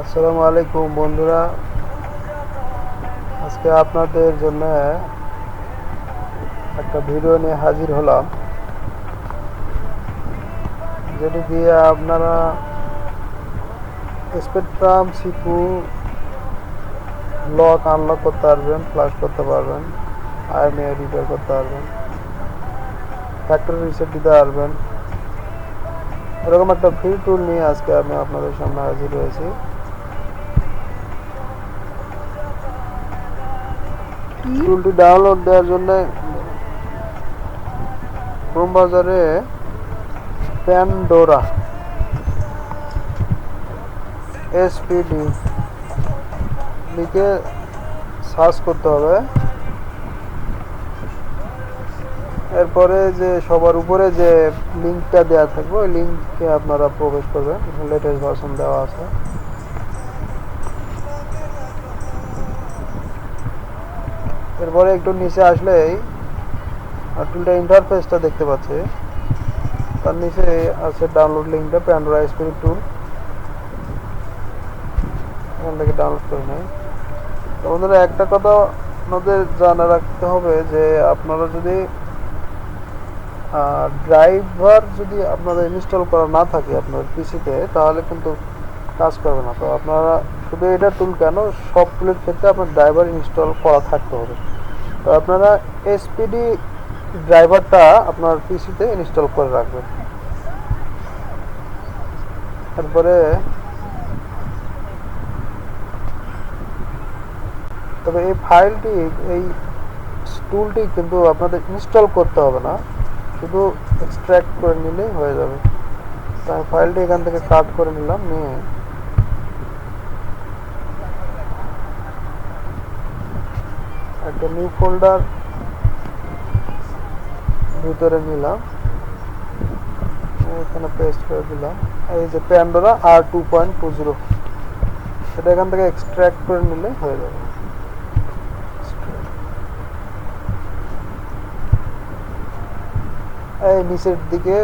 আসসালামু আলাইকুম বন্ধুরা। আজকে আপনাদের জন্য একটা ভিডিও নিয়ে হাজির হলাম। যেটি দিয়ে আপনারা স্পেকট্রাম, সিপু, লক আনলক করতে পারবেন ফ্লাশ করতে পারবেন আইএমএ রিপেয়ার করতে পারবেন ফ্যাক্টরি রিসেট দিতে পারবেন। এরকম একটা ফ্রি টুল নিয়ে আজকে আমি আপনাদের সামনে হাজির হয়েছি। টুলটি ডাউনলোড দেওয়ার জন্য ক্রোম বাজারে প্যান্ডোরা এসপিডি লিখে সার্চ করতে হবে। এরপরে যে সবার উপরে যে লিঙ্কটা দেওয়া থাকবে, ওই লিঙ্কে আপনারা প্রবেশ করবেন। লেটেস্ট ভার্সন দেওয়া আছে। এরপরে একটু নিচে আসলেই টুলটা ইন্টারফেসটা দেখতে পাচ্ছে। তার নিচে আছে ডাউনলোড লিঙ্কটা প্যান্ডোরা স্পিরিট টুল এখান থেকে ডাউনলোড করে নেয় বন্ধুরা, একটা কথা আপনাদের জানা রাখতে হবে যে আপনারা যদি ড্রাইভার যদি আপনাদের ইনস্টল করা না থাকে আপনার পিসিতে তাহলে কিন্তু কাজ করবে না। তো আপনারা শুধু এটা টুল কেন, সব টুলের ক্ষেত্রে আপনার ড্রাইভার ইনস্টল করা থাকতে হবে। তো আপনারা এসপিডি ড্রাইভারটা আপনার পিসিতে ইনস্টল করে রাখবেন। তারপরে তবে এই ফাইলটি এই টুলটি কিন্তু আপনাদের ইনস্টল করতে হবে না, শুধু এক্সট্র্যাক্ট করে নিলেই হয়ে যাবে। তো ফাইলটি এখান থেকে কাট করে নিলাম, নিয়ে একটা নিউ ফোল্ডার ভিতরে নিলাম। এখানে পেস্ট করে দিলাম। এই যে প্যান্ডোরা আর টু পয়েন্ট টু জিরো সেটা এখান থেকে এক্সট্র্যাক্ট করে নিলে হয়ে যাবে। এই নিচের দিকে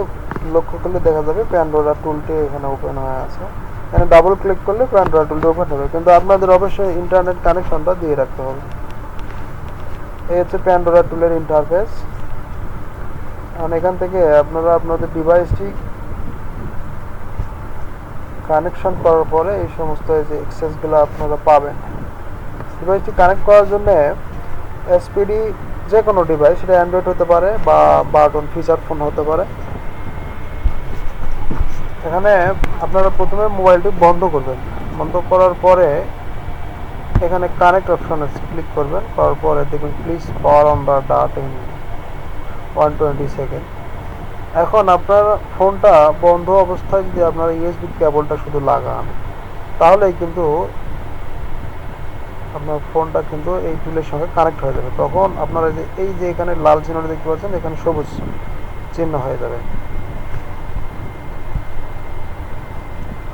লক্ষ্য করলে দেখা যাবে প্যান্ডোরা টুলটি এখানে ওপেন হয়ে আছে। এখানে ডাবল ক্লিক করলে প্যান্ডোরা টুলটি ওপেন হবে। কিন্তু আপনাদের অবশ্যই ইন্টারনেট কানেকশনটা দিয়ে রাখতে হবে। এই হচ্ছে প্যান্ডোরা টুলের ইন্টারফেস আর এখান থেকে আপনারা আপনাদের ডিভাইসটি কানেকশন করার পরে এই সমস্ত যে এক্সেসগুলো আপনারা পাবেন। ডিভাইসটি কানেক্ট করার জন্য এসপিডি যে কোনো ডিভাইস সেটা অ্যান্ড্রয়েড হতে পারে বা বাটন ফিচার ফোন হতে পারে। এখানে আপনারা প্রথমে মোবাইলটি বন্ধ করবেন। বন্ধ করার পরে এখানে কানেক্ট অপশন আছে ক্লিক করবেন, করার পরে দেখবেন please power on the dot in one twenty second এখন আপনার ফোনটা বন্ধ অবস্থায় যদি আপনার ইউএসবি কেবলটা শুধু লাগান, তাহলেই কিন্তু আপনার ফোনটা কিন্তু এই টুলের সঙ্গে কানেক্ট হয়ে যাবে। তখন আপনারা যে, এই যে এখানে লাল চিহ্নটা দেখতে পাচ্ছেন, এখানে সবুজ চিহ্ন হয়ে যাবে।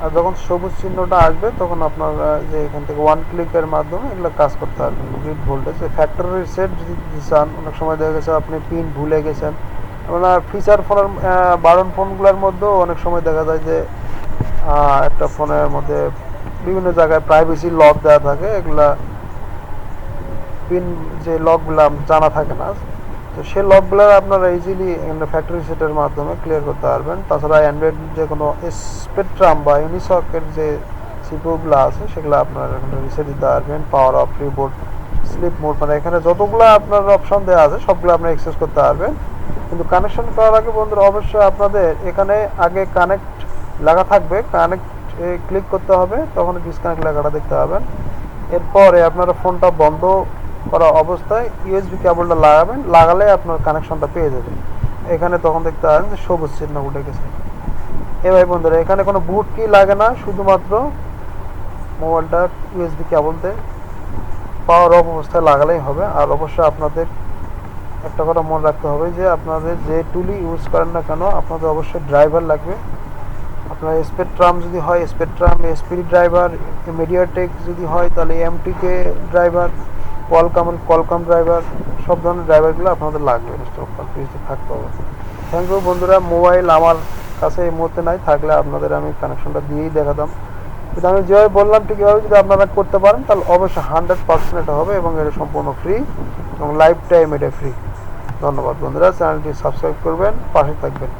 আর যখন সবুজ চিহ্নটা আসবে, তখন আপনার যে এখান থেকে ওয়ান ক্লিকের মাধ্যমে এগুলো কাজ করতে পারবেন। গ্রিড ভোল্টেজ ফ্যাক্টরি সেট যদি চান, অনেক সময় দেখা গেছে আপনি পিন ভুলে গেছেন। আপনার ফিচার ফোনের বারণ ফোনগুলোর মধ্যেও অনেক সময় দেখা যায় যে একটা ফোনের মধ্যে বিভিন্ন জায়গায় প্রাইভেসি লক দেওয়া থাকে। এগুলা পিন যে লকগুলো জানা থাকে না। তো সেই লকগুলো আপনারা ইজিলি ফ্যাক্টরি সেটের মাধ্যমে ক্লিয়ার করতে পারবেন। তাছাড়া অ্যান্ড্রয়েড যে কোনো স্পেকট্রাম বা ইউনিসকের যে সিপিউগুলো আছে, সেগুলো আপনারা এখানে রিসেট দিতে পারবেন। Power off reboot sleep mode মানে এখানে যতগুলো আপনার অপশন দেওয়া আছে, সবগুলো আপনি অ্যাক্সেস করতে পারবেন। কিন্তু কানেকশন করার আগে বন্ধুরা, অবশ্যই আপনাদের এখানে আগে কানেক্ট লাগা থাকবে। কানেক্ট ক্লিক করতে হবে, তখন ডিসকানেক্ট লাগাটা দেখতে পাবেন। এরপরে আপনারা ফোনটা বন্ধ করা অবস্থায় ইউএসবি কেবলটা লাগাবেন, লাগালে আপনার কানেকশনটা পেয়ে যাবেন। এখানে তখন দেখতে পাবেন যে সবুজ চিহ্ন উঠে গেছে। এবার বন্ধুরা, এখানে কোনো বুট কি লাগে না, শুধুমাত্র মোবাইলটা ইউএসবি কেবলতে পাওয়ার অফ অবস্থায় লাগালেই হবে। আর অবশ্যই আপনাদের একটা কথা মনে রাখতে হবে যে, আপনাদের যে টুলি ইউজ করেন না কেন, আপনাদের অবশ্যই ড্রাইভার লাগবে। আপনার স্পেকট্রাম যদি হয় স্পেকট্রাম এসপিডি ড্রাইভার মিডিয়াটেক যদি হয়, তাহলে এমটিকে ড্রাইভার কলকাম কলকাম ড্রাইভার সব ধরনের ড্রাইভারগুলো আপনাদের লাগবে ইনস্টল পিসিতে থাকতে হবে। থ্যাংক ইউ বন্ধুরা মোবাইল আমার কাছে এই মুহূর্তে নাই, থাকলে আপনাদের আমি কানেকশনটা দিয়েই দেখাতাম। কিন্তু আমি যেভাবে বললাম, ঠিক এভাবে যদি আপনারা করতে পারেন, তাহলে অবশ্যই হান্ড্রেড পার্সেন্ট এটা হবে এবং এটা সম্পূর্ণ ফ্রি এবং লাইফ টাইম এটা ফ্রি ধন্যবাদ বন্ধুরা চ্যানেলটি সাবস্ক্রাইব করবেন, পাশে থাকবেন।